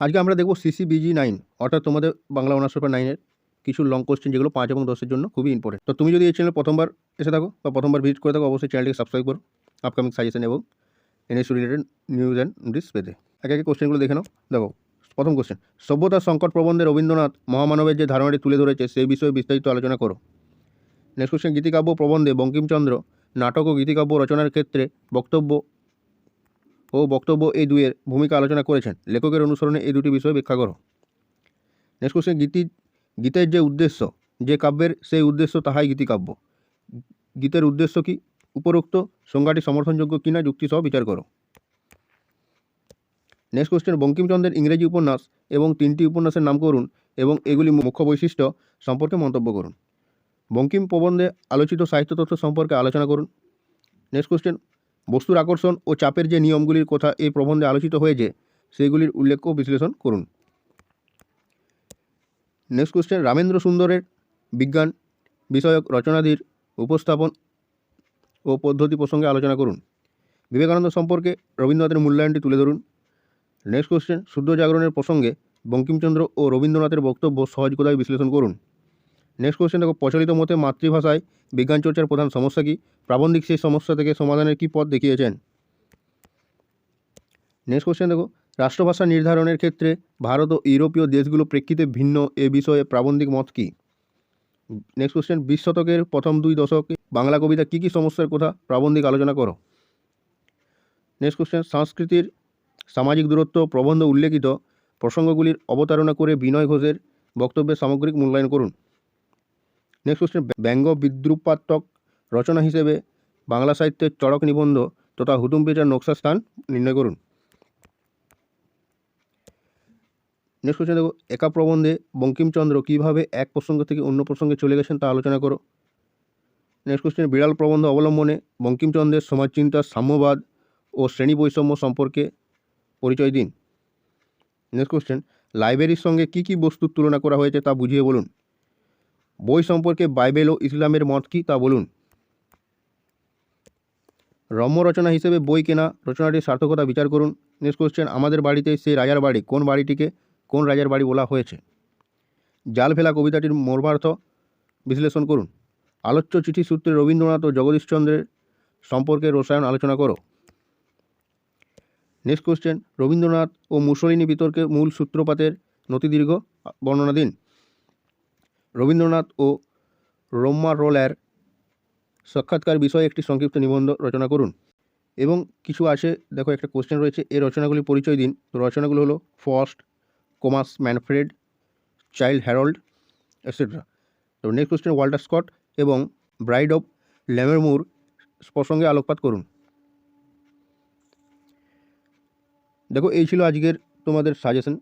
আজকে আমরা দেখব সিসিবিজি নাইন অর্থাৎ তোমাদের বাংলা অনার্স পেপার নাইনের কিছু লং কোশ্চেন যেগুলো পাঁচ এবং দশের জন্য খুবই ইম্পর্টেন্ট তো তুমি যদি এই চ্যানেল প্রথমবার এসে থাকো বা প্রথমবার ভিজিট করে থাকো, অবশ্যই চ্যানেলটিকে সাবস্ক্রাইব করো আপকামিং সাজেশন এবং NSU related news and notice পেতে। একে একে কোশ্চেনগুলো দেখে নাও। দেখো, প্রথম কোশ্চেন সভ্যতার সংকট প্রবন্ধে রবীন্দ্রনাথ মহামানবের যে ধারণাটি তুলে ধরেছে সেই বিষয়ে বিস্তারিত আলোচনা করো। নেক্সট কোশ্চেন গীতিকাব্য প্রবন্ধে বঙ্কিমচন্দ্র নাটক ও গীতিকাব্য রচনার ক্ষেত্রে বক্তব্য ও বক্তব্য এই দুয়ের ভূমিকা আলোচনা করেছেন। লেখকের অনুসরণে এই দুটি বিষয় ব্যাখ্যা করো। নেক্সট কোশ্চেন গীতি গীতের যে উদ্দেশ্য, যে কাব্যের সেই উদ্দেশ্য তাহাই গীতিকাব্য। গীতের উদ্দেশ্য কি? উপরোক্ত সংজ্ঞাটি সমর্থনযোগ্য কিনা যুক্তিসহ বিচার করো। নেক্সট কোশ্চেন বঙ্কিমচন্দ্রের ইংরেজি উপন্যাস এবং তিনটি উপন্যাসের নাম করুন এবং এগুলি মুখ্য বৈশিষ্ট্য সম্পর্কে মন্তব্য করুন। বঙ্কিম প্রবন্ধে আলোচিত সাহিত্য তত্ত্ব সম্পর্কে আলোচনা করুন। নেক্সট কোশ্চেন বস্তুর আকর্ষণ ও চাপের যে নিয়মগুলির কথা এই প্রবন্ধে আলোচিত হয়েছে, সেগুলির উল্লেখ ও বিশ্লেষণ করুন। নেক্সট কোশ্চেন, রামেন্দ্র সুন্দরের বিজ্ঞান বিষয়ক রচনাদির উপস্থাপন ও পদ্ধতি প্রসঙ্গে আলোচনা করুন। বিবেকানন্দ সম্পর্কে রবীন্দ্রনাথের মূল্যায়নটি তুলে ধরুন। নেক্সট কোশ্চেন শুদ্ধ জাগরণের প্রসঙ্গে বঙ্কিমচন্দ্র ও রবীন্দ্রনাথের বক্তব্য সহজ কথায় বিশ্লেষণ করুন? নেক্সট কোশ্চেন দেখো, প্রচলিত মতে মাতৃভাষায় বিজ্ঞান চর্চার প্রধান সমস্যা কী? প্রাবন্ধিক সেই সমস্যা থেকে সমাধানের কী পথ দেখিয়েছেন? নেক্সট কোশ্চেন দেখো, রাষ্ট্রভাষা নির্ধারণের ক্ষেত্রে ভারত ও ইউরোপীয় দেশগুলো প্রেক্ষিতে ভিন্ন এ বিষয়ে প্রাবন্ধিক মত কী? নেক্সট কোয়েশ্চেন বিশ শতকের প্রথম দুই দশকে বাংলা কবিতা কী কী সমস্যার কথা প্রাবন্ধিক আলোচনা করো? নেক্সট কোশ্চেন সংস্কৃতির সামাজিক দূরত্ব, প্রবন্ধ উল্লেখিত প্রসঙ্গগুলির অবতারণা করে বিনয় ঘোষের বক্তব্যের সামগ্রিক মূল্যায়ন করুন। নেক্সট কোশ্চেন ব্যঙ্গ বিদ্রুপাত্মক রচনা হিসেবে বাংলা সাহিত্যের চড়ক নিবন্ধ তথা হুতুম পেচার নকশা স্থান নির্ণয় করুন। নেক্সট কোশ্চেন দেখো, একা প্রবন্ধে বঙ্কিমচন্দ্র কীভাবে এক প্রসঙ্গ থেকে অন্য প্রসঙ্গে চলে গেছেন তা আলোচনা করো। নেক্সট কোশ্চেন বিড়াল প্রবন্ধ অবলম্বনে বঙ্কিমচন্দ্রের সমাজচিন্তা, সাম্যবাদ ও শ্রেণি বৈষম্য সম্পর্কে পরিচয় দিন। নেক্সট কোশ্চেন লাইব্রেরির সঙ্গে কী কী বস্তুর তুলনা করা হয়েছে তা বুঝিয়ে বলুন। বই সম্পর্কে বাইবেল ও ইসলামের মত কী তা বলুন। রম্য রচনা হিসেবে বই কেনা রচনাটির সার্থকতা বিচার করুন। নেক্সট কোশ্চেন আমাদের বাড়িতে সেই রাজার বাড়ি কোন বাড়িটিকে কোন রাজার বাড়ি বলা হয়েছে? জাল ফেলা কবিতাটির মর্মার্থ বিশ্লেষণ করুন। আলোচ্য চিঠি সূত্রে রবীন্দ্রনাথ ও জগদীশচন্দ্রের সম্পর্কে রসায়ন আলোচনা করো। নেক্সট কোশ্চেন রবীন্দ্রনাথ ও মুসলিনী বিতর্কের মূল সূত্রপাতের নতিদীর্ঘ বর্ণনা দিন। রবীন্দ্রনাথ ও রোম্মা রোলার সাক্ষাৎকার বিষয়ে একটি সংক্ষিপ্ত নিবন্ধ রচনা করুন। এবং কিছু আছে দেখো একটা কোশ্চেন রয়েছে। এই রচনাগুলি পরিচয় দিন। তো রচনাগুলো হলো first Comus Manfred Childe Harold etcetera তো নেক্সট কোশ্চেন ওয়াল্টার স্কট এবং ব্রাইড অফ ল্যামেরমুর প্রসঙ্গে আলোকপাত করুন। দেখো, এই ছিল আজকের তোমাদের সাজেশন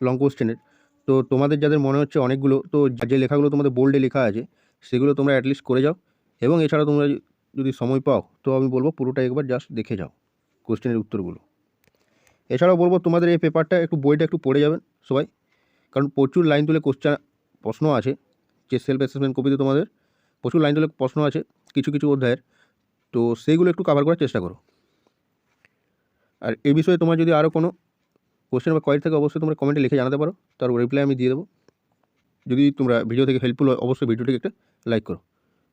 লং কোশ্চেনের তো তোমাদের যাদের মনে হচ্ছে অনেকগুলো, তো যে লেখাগুলো তোমাদের বোল্ডে লেখা আছে, সেগুলো তোমরা অ্যাটলিস্ট করে যাও। এবং এছাড়া তোমরা যদি সময় পাও, তো আমি বলব পুরোটা একবার জাস্ট দেখে যাও কোশ্চেনের উত্তরগুলো। এছাড়াও বলব তোমাদের এই পেপারটা একটু বইটা একটু পড়ে যাবেন সবাই। কারণ প্রচুর লাইন তুলে কোশ্চেন প্রশ্ন আছে, যে সেলফ অ্যাসেসমেন্ট কপিতে তোমাদের প্রচুর লাইন তুলে প্রশ্ন আছে, কিছু কিছু অধ্যায়ের। তো সেইগুলো একটু কাভার করার চেষ্টা করো। আর এ বিষয়ে তোমার যদি আরও কোনো কোশ্চেন বা কোয়ারি থাকে অবশ্যই তোমরা কমেন্টে লিখে জানাতে পারো। তার রিপ্লাই আমি দিয়ে দেবো। যদি তোমরা ভিডিও থেকে হেল্পফুল হয়, অবশ্যই ভিডিওটিকে একটা লাইক করো।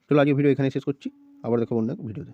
চলো আজকে ভিডিও এখানে শেষ করছি। আবার দেখো অন্য ভিডিওতে